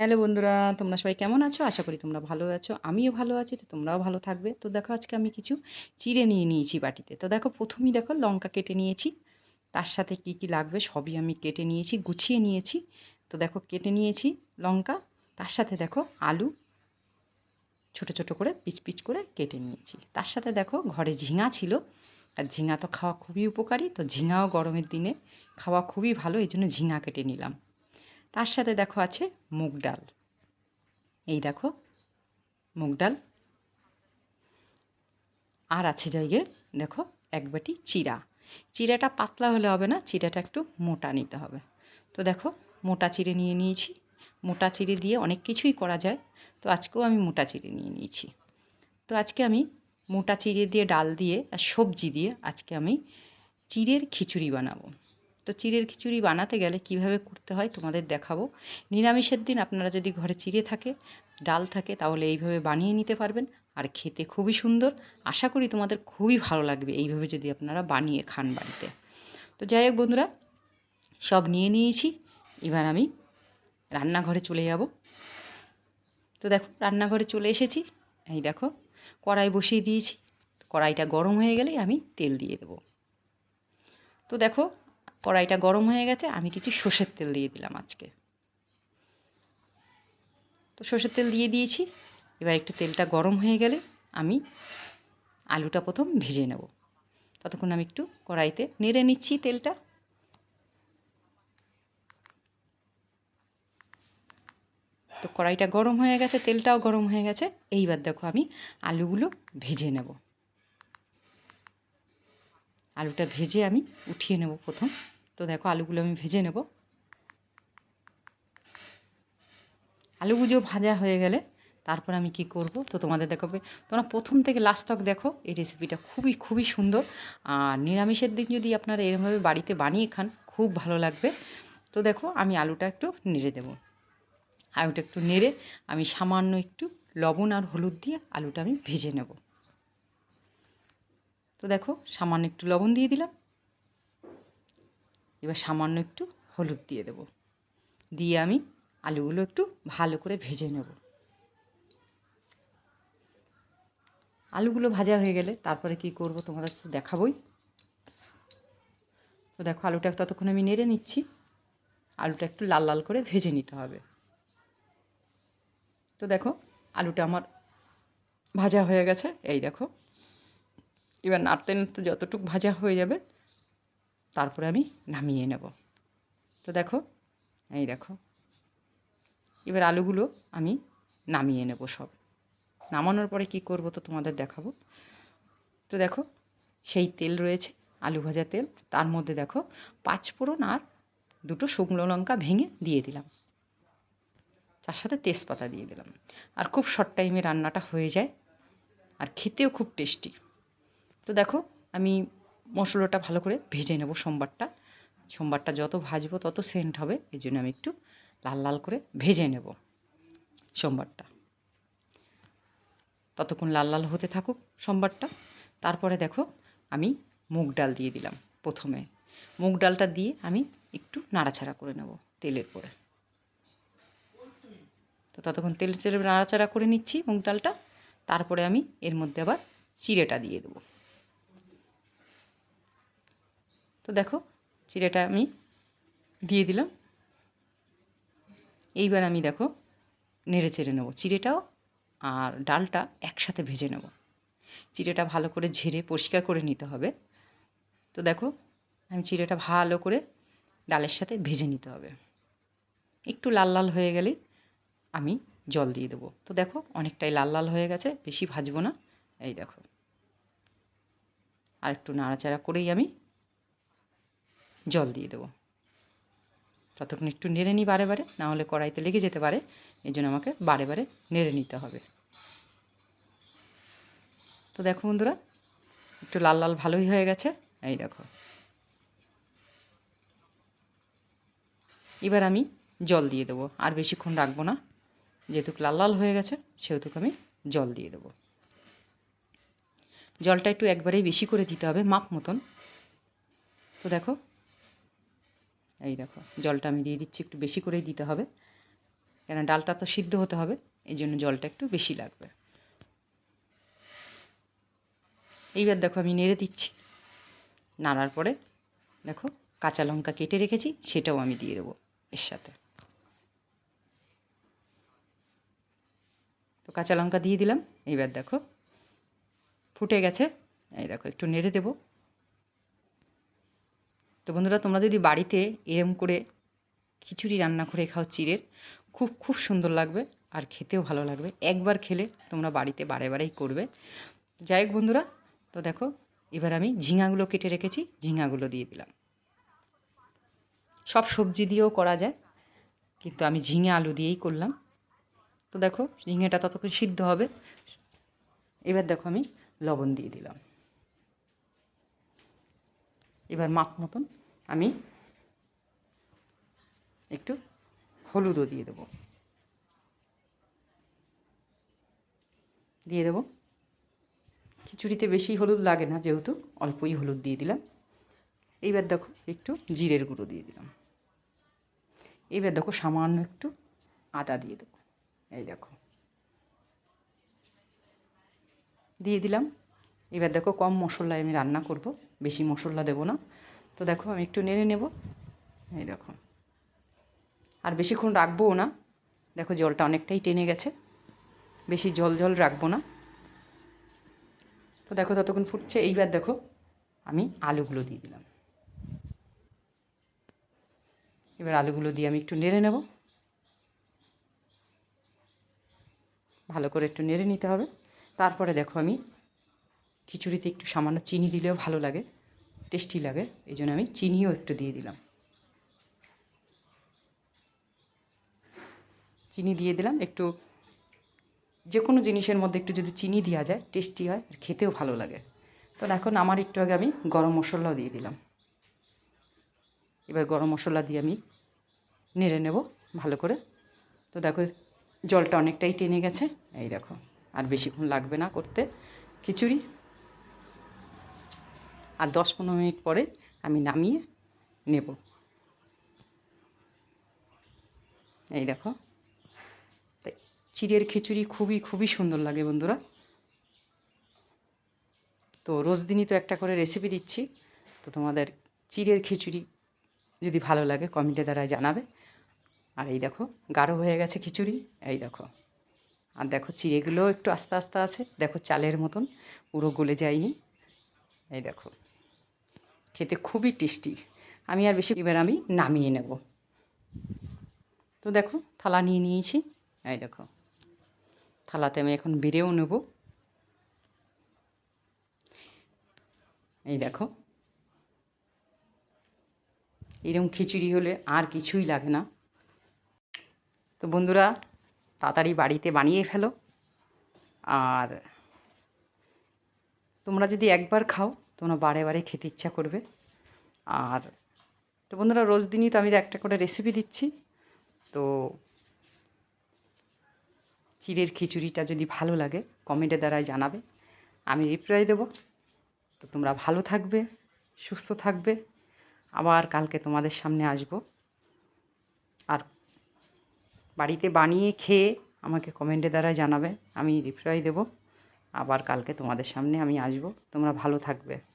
Hello বন্ধুরা, তোমরা সবাই কেমন আছো? আশা করি তোমরা ভালো আছো। আমিও ভালো আছি, তো তোমরাও ভালো থাকবে। তো দেখো, আজকে আমি কিছু চিড়ে নিয়ে নিয়েছি বাটিতে। তো দেখো, প্রথমেই দেখো, লঙ্কা কেটে নিয়েছি। তার সাথে কি কি লাগবে সবই আমি কেটে নিয়েছি, গুছিয়ে নিয়েছি। তো দেখো, কেটে নিয়েছি লঙ্কা। তার সাথে দেখো, আলু। ছোট ছোট করে পিচ পিচ করে কেটে নিয়েছি। তার সাথে দেখো, ঘরে ঝিঙা ছিল। আর ঝিঙা তো খাওয়া খুবই উপকারী। তো ঝিঙাও গরমের দিনে খাওয়া খুবই ভালো, এই জন্য ঝিঙা কেটে নিলাম। তার সাথে দেখো আছে মুগ ডাল। এই দেখো, মুগ ডাল। আর আছে জায়গায় দেখো এক বাটি চিরা। চিরাটা পাতলা হলে হবে না, চিরাটা একটু মোটা নিতে হবে। তো দেখো, মোটা চিড়ে নিয়ে নিয়েছি। মোটা চিড়ে দিয়ে অনেক কিছুই করা যায়। তো আজকেও আমি মোটা চিড়ে নিয়ে নিয়েছি। তো আজকে আমি মোটা চিড়ে দিয়ে, ডাল দিয়ে আর সবজি দিয়ে আজকে আমি চিড়ের খিচুড়ি বানাবো। তো চিড়ের খিচুড়ি বানাতে গেলে কীভাবে করতে হয় তোমাদের দেখাবো। নিরামিষের দিন আপনারা যদি ঘরে চিড়ে থাকে, ডাল থাকে, তাহলে এইভাবে বানিয়ে নিতে পারবেন। আর খেতে খুবই সুন্দর। আশা করি তোমাদের খুবই ভালো লাগবে এইভাবে যদি আপনারা বানিয়ে খান বাড়িতে। তো যাই হোক বন্ধুরা, সব নিয়ে নিয়েছি। এবার আমি রান্নাঘরে চলে যাব। তো দেখো, রান্নাঘরে চলে এসেছি। এই দেখো, কড়াই বসিয়ে দিয়েছি। কড়াইটা গরম হয়ে গেলেই আমি তেল দিয়ে দেবো। তো দেখো কড়াইটা গরম হয়ে গেছে, আমি কিছু সর্ষের তেল দিয়ে দিলাম আজকে। তো সর্ষের তেল দিয়ে দিয়েছি, এবার একটু তেলটা গরম হয়ে গেলে আমি আলুটা প্রথম ভেজে নেব। ততক্ষণ আমি একটু কড়াইতে নেড়ে নিচ্ছি তেলটা। তো কড়াইটা গরম হয়ে গেছে, তেলটাও গরম হয়ে গেছে, এইবার দেখো আমি আলুগুলো ভেজে নেব। আলুটা ভেজে আমি উঠিয়ে নেব প্রথম। তো দেখো, আলুগুলো আমি ভেজে নেব। আলুগুলো ভাজা হয়ে গেলে তারপর আমি কি করব? তো তোমাদের দেখাবে। তোমরা প্রথম থেকে লাস্ট তক দেখো, এই রেসিপিটা খুবই খুবই সুন্দর। আর নিরামিষের দিন যদি আপনারা এরমভাবে বাড়িতে বানিয়ে খান, খুব ভালো লাগবে। তো দেখো, আমি আলুটা একটু নেড়ে দেবো। আলুটা একটু নেড়ে আমি সামান্য একটু লবণ আর হলুদ দিয়ে আলুটা আমি ভেজে নেব। তো দেখো, সামান্য একটু লবণ দিয়ে দিলাম। এবার সামান্য একটু হলুদ দিয়ে দেব। দিয়ে আমি আলুগুলো একটু ভালো করে ভেজে নেব। আলুগুলো ভাজা হয়ে গেলে তারপরে কি করব তোমাদের তো দেখাবই। তো দেখো, আলুটা ততক্ষণ আমি নেড়ে নিচ্ছি। আলুটা একটু লাল লাল করে ভেজে নিতে হবে। তো দেখো, আলুটা আমার ভাজা হয়ে গেছে। এই দেখো এবার নাড়তে নাড়তে যতটুকু ভাজা হয়ে যাবে, তারপরে আমি নামিয়ে নেব। তো দেখো, এই দেখো, এবার আলুগুলো আমি নামিয়ে নেব সব। নামানোর পরে কি করব তো তোমাদের দেখাবো। তো দেখো, সেই তেল রয়েছে, আলু ভাজা তেল। তার মধ্যে দেখো পাঁচ ফোড়ন আর দুটো শুকনো লঙ্কা ভেঙে দিয়ে দিলাম। তার সাথে তেজপাতা দিয়ে দিলাম। আর খুব শর্ট টাইমে রান্নাটা হয়ে যায়। আর খেতেও খুব টেস্টি তো দেখো, আমি মশলাটা ভালো করে ভেজে নেব সোমবারটা। সোমবারটা যত ভাজবো তত সেন্ট হবে, এই জন্য আমি একটু লাল লাল করে ভেজে নেব সোমবারটা। ততক্ষণ লাল লাল হতে থাকুক সোমবারটা। তারপরে দেখো, আমি মুগ ডাল দিয়ে দিলাম প্রথমে। মুগ ডালটা দিয়ে আমি একটু নাড়াচাড়া করে নেব তেলের পরে। তো ততক্ষণ তেল চেলে নাড়াচাড়া করে নিচ্ছি মুগ ডালটা। তারপরে আমি এর মধ্যে আবার চিড়েটা দিয়ে দেবো। তো দেখো চিড়েটা আমি দিয়ে দিলাম। এইবার আমি দেখো, নেড়ে চেড়ে নেব চিড়েটাও আর ডালটা একসাথে ভেজে নেব। চিড়েটা ভালো করে ঝেড়ে পরিষ্কার করে নিতে হবে। তো দেখো, আমি চিড়েটা ভালো করে ডালের সাথে ভেজে নিতে হবে। একটু লাল লাল হয়ে গেলেই আমি জল দিয়ে দেবো। তো দেখো, অনেকটাই লাল লাল হয়ে গেছে, বেশি ভাজবো না। এই দেখো আর একটু নাড়াচাড়া করেই আমি জল দিয়ে দেবো। ততক্ষণ একটু নেড়ে নিই বারে বারে নাহলে কড়াইতে লেগে যেতে পারে। এই জন্য আমাকে বারে বারে নেড়ে নিতে হবে। তো দেখো বন্ধুরা, একটু লাল লাল ভালোই হয়ে গেছে। এই দেখো। এবার আমি জল দিয়ে দেবো। আর বেশিক্ষণ রাখব না। যেহেতু লাল লাল হয়ে গেছে সেহেতু আমি জল দিয়ে দেবো। জলটা একটু একবারেই বেশি করে দিতে হবে, মাপ মতন। তো দেখো এই দেখো, জলটা আমি দিয়ে দিচ্ছি, একটু বেশি করেই দিতে হবে। কেন ডালটা তো সিদ্ধ হতে হবে, এই জন্য জলটা একটু বেশি লাগবে। এইবার দেখো আমি নেড়ে দিচ্ছি। নাড়ার পরে দেখো, কাঁচা লঙ্কা কেটে রেখেছি, সেটাও আমি দিয়ে দেবো এর সাথে। তো কাঁচা লঙ্কা দিয়ে দিলাম, এইবার দেখো, ফুটে গেছে। এই দেখো, একটু নেড়ে দেবো। তো বন্ধুরা, তোমরা যদি বাড়িতে এরম করে খিচুড়ি রান্না করে খাও চিড়ের, খুব খুব সুন্দর লাগবে আর খেতেও ভালো লাগবে। একবার খেলে তোমরা বাড়িতে বারে বারেই করবে। যাই হোক বন্ধুরা, তো দেখো, এবার আমি ঝিঙাগুলো কেটে রেখেছি, ঝিঙাগুলো দিয়ে দিলাম। সব সবজি দিয়েও করা যায়, কিন্তু আমি ঝিঙে আলু দিয়েই করলাম। তো দেখো, ঝিঙেটা ততক্ষণ সিদ্ধ হবে। এবার দেখো আমি লবণ দিয়ে দিলাম। এবার মাপ মতন আমি একটু হলুদও দিয়ে দেবো। দিয়ে দেবো। খিচুড়িতে বেশি হলুদ লাগে না, যেহেতু অল্পই হলুদ দিয়ে দিলাম। এইবার দেখো একটু জিরের গুঁড়ো দিয়ে দিলাম। এইবার দেখো সামান্য একটু আদা দিয়ে দেবো। এই দেখো। দিয়ে দিলাম। এবার দেখো কম মশলায় আমি রান্না করব। বেশি মশলা দেবো না। তো দেখো, আমি একটু নেড়ে নেব। এই দেখো। আর বেশিক্ষণ রাখবোও না। দেখো, জলটা অনেকটাই টেনে গেছে। বেশি জল জল রাখব না। তো দেখো, ততক্ষণ ফুটছে। এইবার দেখো, আমি আলুগুলো দিয়ে দিলাম। এবার আলুগুলো দিয়ে আমি একটু নেড়ে নেব। ভালো করে একটু নেড়ে নিতে হবে। তারপরে দেখো, আমি খিচুড়িতে একটু সামান্য চিনি দিলেও ভালো লাগে টেস্টি লাগে, এই জন্য আমি চিনিও একটু দিয়ে দিলাম। চিনি দিয়ে দিলাম, একটু যে কোনো জিনিসের মধ্যে একটু যদি চিনি দেওয়া যায় টেস্টি হয়, আর খেতেও ভালো লাগে। তো এখন আমার একটু আগে আমি গরম মশলাও দিয়ে দিলাম। এবার গরম মশলা দিয়ে আমি নেড়ে নেব ভালো করে। তো দেখো, জলটা অনেকটাই টেনে গেছে, এই দেখো, আর বেশিক্ষণ লাগবে না করতে। খিচুড়ি আর দশ পনেরো মিনিট পরে আমি নামিয়ে নেব। এই দেখো। তাই চিড়ের খিচুড়ি খুবই খুবই সুন্দর লাগে বন্ধুরা। তো রোজ দিনই তো একটা করে রেসিপি দিচ্ছি। তো তোমাদের চিড়ের খিচুড়ি যদি ভালো লাগে কমেন্টে দ্বারা জানাবে। আর এই দেখো, গাঢ় হয়ে গেছে খিচুড়ি। এই দেখো। আর দেখো চিড়েগুলো একটু আস্তে আস্তে আছে। দেখো চালের মতন, পুরো গলে যায়নি। এই দেখো। খেতে খুবই টেস্টি। আমি আর বেশি এবার আমি নামিয়ে নেব। তো দেখো, থালা নিয়ে নিয়েছি। এই দেখো, থালাতে আমি এখন বেড়েও নেব। এই দেখো এরকম খিচুড়ি হলে আর কিছুই লাগে না। তো বন্ধুরা, তাড়াতাড়ি বাড়িতে বানিয়ে ফেলো। আর তোমরা যদি একবার খাও তোমরা বারে বারে খেতে ইচ্ছা করবে। আর তো বন্ধুরা, রোজ দিনই তো আমি একটা করে রেসিপি দিচ্ছি। তো চিড়ের খিচুড়িটা যদি ভালো লাগে কমেন্টের দ্বারাই জানাবে। আমি রিপ্লাই দেবো। তো তোমরা ভালো থাকবে, সুস্থ থাকবে। আবার কালকে তোমাদের সামনে আসব। আর বাড়িতে বানিয়ে খেয়ে আমাকে কমেন্টের দ্বারা জানাবে। আমি রিপ্লাই দেব। আবার কালকে তোমাদের সামনে আমি আসব। তোমরা ভালো থাকবে।